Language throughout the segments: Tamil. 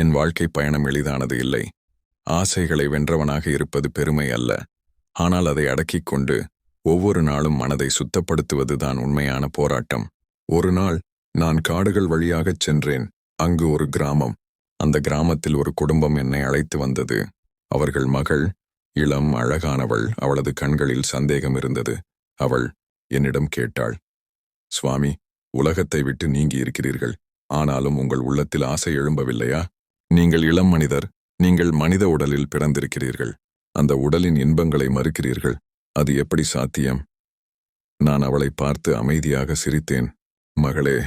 என் வாழ்க்கை பயணம் எளிதானது இல்லை. ஆசைகளை வென்றவனாக இருப்பது பெருமை அல்ல. ஆனால் அதை அடக்கிக் கொண்டு ஒவ்வொரு நாளும் மனதை சுத்தப்படுத்துவதுதான் உண்மையான போராட்டம். ஒரு நாள் நான் காடுகள் வழியாகச் சென்றேன். அங்கு ஒரு கிராமம். அந்த கிராமத்தில் ஒரு குடும்பம் என்னை அழைத்து வந்தது. அவர்கள் மகள் இளம் அழகானவள் அவளது கண்களில் சந்தேகம் இருந்தது. அவள் என்னிடம் கேட்டாள் சுவாமி உலகத்தை விட்டு நீங்கி இருக்கிறீர்கள். ஆனாலும் உங்கள் உள்ளத்தில் ஆசை எழும்பவில்லையா? நீங்கள் இளம் மனிதர் நீங்கள் மனித உடலில் பிறந்திருக்கிறீர்கள். அந்த உடலின் இன்பங்களை மறுக்கிறீர்கள். அது எப்படி சாத்தியம்? நான் அவளை பார்த்து அமைதியாக சிரித்தேன். மகளே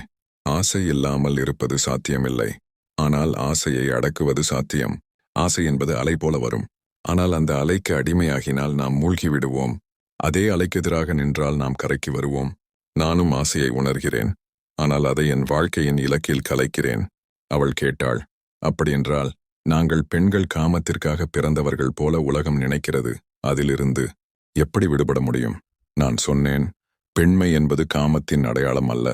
ஆசை இல்லாமல் இருப்பது சாத்தியமில்லை. ஆனால் ஆசையை அடக்குவது சாத்தியம். ஆசை என்பது அலை போல வரும். ஆனால் அந்த அலைக்கு அடிமையாகினால் நாம் மூழ்கி விடுவோம். அதே அலைக்கெதிராக நின்றால் நாம் கரைக்கு வருவோம். நானும் ஆசையை உணர்கிறேன். ஆனால் அதை என் வாழ்க்கையின் இலக்கில் கலைக்கிறேன். அவள் கேட்டாள் அப்படியென்றால் நாங்கள் பெண்கள் காமத்திற்காக பிறந்தவர்கள் போல உலகம் நினைக்கிறது. அதிலிருந்து எப்படி விடுபட முடியும்? நான் சொன்னேன் பெண்மை என்பது காமத்தின் அடையாளம் அல்ல.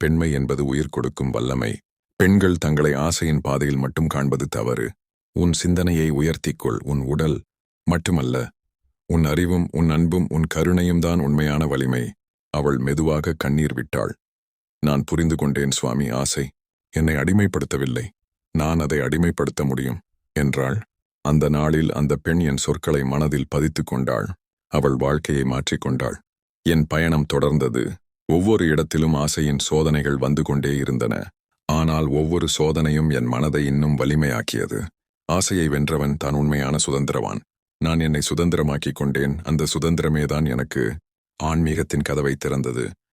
பெண்மை என்பது உயிர் கொடுக்கும் வல்லமை. பெண்கள் தங்களை ஆசையின் பாதையில் மட்டும் காண்பது தவறு. உன் சிந்தனையை உயர்த்திக்கொள் உன் உடல் மட்டுமல்ல. உன் அறிவும் உன் அன்பும் உன் கருணையும் தான் உண்மையான வலிமை. அவள் மெதுவாக கண்ணீர் விட்டாள். நான் புரிந்து கொண்டேன் சுவாமி ஆசை என்னை அடிமைப்படுத்தவில்லை. நான் அதை அடிமைப்படுத்த முடியும் என்றாள். அந்த நாளில் அந்த பெண் என் சொற்களை மனதில் பதித்துக் கொண்டாள். அவள் வாழ்க்கையை மாற்றிக்கொண்டாள் என் பயணம் தொடர்ந்தது. ஒவ்வொரு இடத்திலும் ஆசையின் சோதனைகள் வந்து கொண்டே இருந்தன. ஆனால் ஒவ்வொரு சோதனையும் என் மனதை இன்னும் வலிமையாக்கியது. ஆசையை வென்றவன் தான் உண்மையான சுதந்திரவான். நான் என்னை சுதந்திரமாக்கிக் கொண்டேன். அந்த சுதந்திரமேதான் எனக்கு ஆன்மீகத்தின் கதவை திறந்தது.